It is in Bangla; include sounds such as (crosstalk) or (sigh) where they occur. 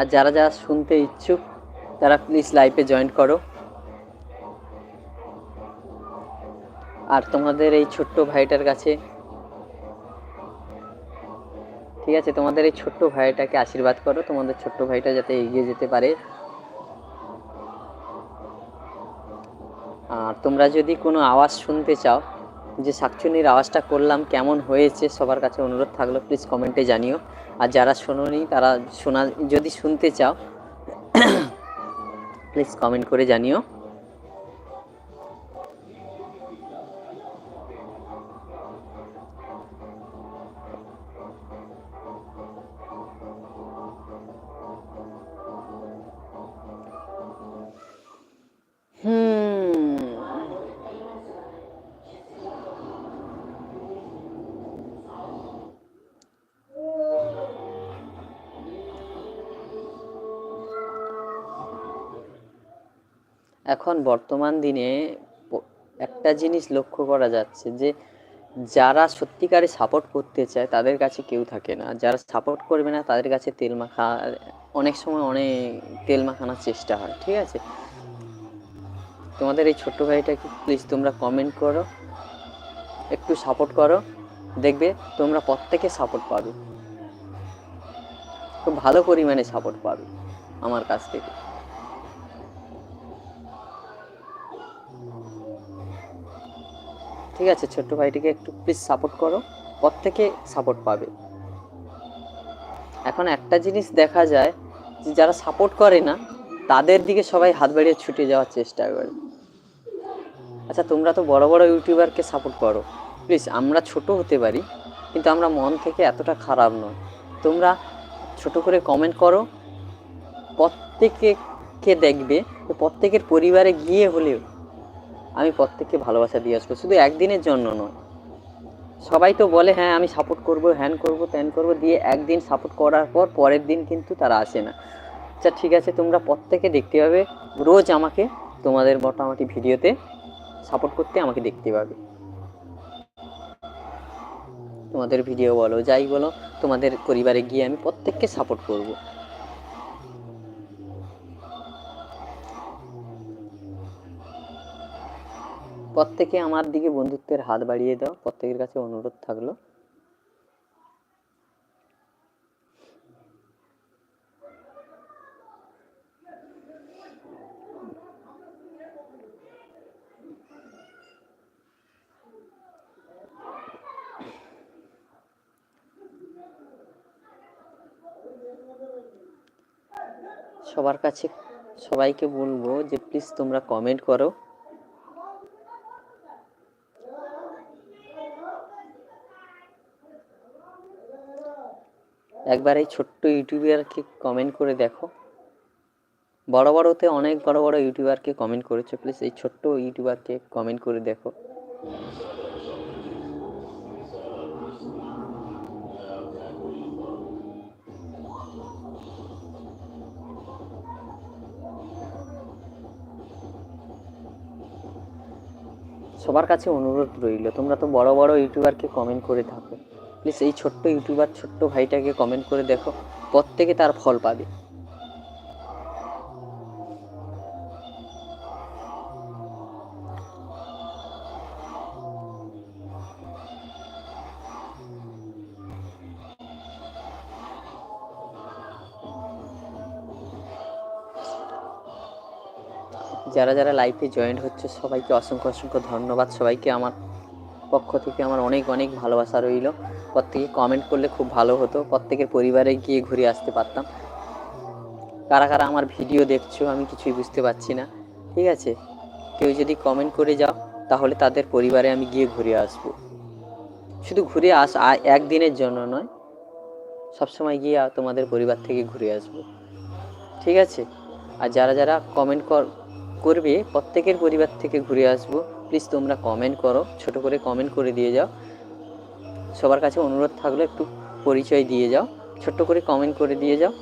আর যারা যারা শুনতে ইচ্ছুক, তারা প্লিজ লাইভে জয়েন করো। আর তোমাদের এই ছোট্ট ভাইটার কাছে, ঠিক আছে, তোমাদের এই ছোট্ট ভাইটাকে আশীর্বাদ করো। তোমাদের ছোট্ট ভাইটা যাতে এগিয়ে যেতে পারে। আর তোমরা যদি কোনো আওয়াজ শুনতে চাও যে শাকচুনির আওয়াজটা করলাম, কেমন হয়েছে সবার কাছে অনুরোধ থাকল প্লিজ কমেন্টে জানিও। আর যারা শোনোনি, তারা শোনা, যদি শুনতে চাও (coughs) প্লিজ কমেন্ট করে জানিও। এখন বর্তমান দিনে একটা জিনিস লক্ষ্য করা যাচ্ছে যে যারা সত্যিকারে সাপোর্ট করতে চায় তাদের কাছে কেউ থাকে না। যারা সাপোর্ট করবে না তাদের কাছে তেল মাখা, অনেক সময় অনেক তেল মাখানোর চেষ্টা হয়, ঠিক আছে? তোমাদের এই ছোট্ট ভাইটাকে প্লিজ তোমরা কমেন্ট করো, একটু সাপোর্ট করো, দেখবে তোমরা প্রত্যেকে সাপোর্ট পাবে। খুব ভালো পরিমাণে সাপোর্ট পাবে আমার কাছ থেকে। ঠিক আছে, ছোট্ট ভাইটিকে একটু প্লিজ সাপোর্ট করো। প্রত্যেকে সাপোর্ট পাবে। এখন একটা জিনিস দেখা যায় যে যারা সাপোর্ট করে না, তাদের দিকে সবাই হাত বাড়িয়ে ছুটে যাওয়ার চেষ্টা করে। আচ্ছা তোমরা তো বড় বড় ইউটিউবারকে সাপোর্ট করো। প্লিজ আমরা ছোট হতে পারি, কিন্তু আমরা মন থেকে এতটা খারাপ নয় তোমরা ছোট করে কমেন্ট করো। প্রত্যেকে কে দেখবে, প্রত্যেকের পরিবারে গিয়ে হলেও আমি প্রত্যেককে ভালোবাসা দিয়ে আসব, শুধু একদিনের জন্য নয়। সবাই তো বলে হ্যাঁ আমি সাপোর্ট করব হ্যান করব, ত্যান করব। দিয়ে একদিন সাপোর্ট করার পর পরের দিন কিন্তু তারা আসে না। আচ্ছা ঠিক আছে, তোমরা প্রত্যেকে দেখতে পাবে, রোজ আমাকে তোমাদের মোটামুটি ভিডিওতে সাপোর্ট করতে আমাকে দেখতে পাবে। তোমাদের ভিডিও বলো, যাই বলো, তোমাদের পরিবারে গিয়ে আমি প্রত্যেককে সাপোর্ট করব। প্রত্যেকে আমার দিকে বন্ধুত্বের হাত বাড়িয়ে দাও। প্রত্যেকের কাছে অনুরোধ থাকল। সবার কাছে সবাইকে বলব যে প্লিজ তোমরা কমেন্ট করো। একবার এই ছোট্ট ইউটিউবারকে কমেন্ট করে দেখো। বড় বড়তে অনেক বড় বড় ইউটিউবারকে কমেন্ট করেছ। প্লিজ এই ছোট্ট ইউটিউবারকে কমেন্ট করে দেখো। সবার কাছে অনুরোধ রইল, তোমরা তো বড় বড় ইউটিউবারকে কমেন্ট করে থাকো। প্লিজ এই ছোট্ট ইউটিউবার, ছোট্ট ভাইটাকে কমেন্ট করে দেখো প্রত্যেকে তার ফল পাবে। যারা যারা লাইফে জয়েন হচ্ছে, সবাইকে অসংখ্য অসংখ্য ধন্যবাদ। সবাইকে আমার পক্ষ থেকে আমার অনেক অনেক ভালোবাসা রইল। প্রত্যেকে কমেন্ট করলে খুব ভালো হতো। প্রত্যেকের পরিবারে গিয়ে ঘুরে আসতে পারতাম। কারা কারা আমার ভিডিও দেখছ, আমি কিছুই বুঝতে পারছি না। ঠিক আছে? কেউ যদি কমেন্ট করে যাও, তাহলে তাদের পরিবারে আমি গিয়ে ঘুরে আসব। শুধু ঘুরে আস একদিনের জন্য নয়, সবসময় গিয়ে তোমাদের পরিবার থেকে ঘুরে আসব। ঠিক আছে? আর যারা যারা কমেন্ট কর, করবে, প্রত্যেকের পরিবার থেকে ঘুরে আসব। প্লিজ তোমরা কমেন্ট করো, ছোট করে কমেন্ট করে দিয়ে যাও। সবার কাছে অনুরোধ থাকলে একটু পরিচয় দিয়ে যাও, ছোট্ট করে কমেন্ট করে দিয়ে যাও।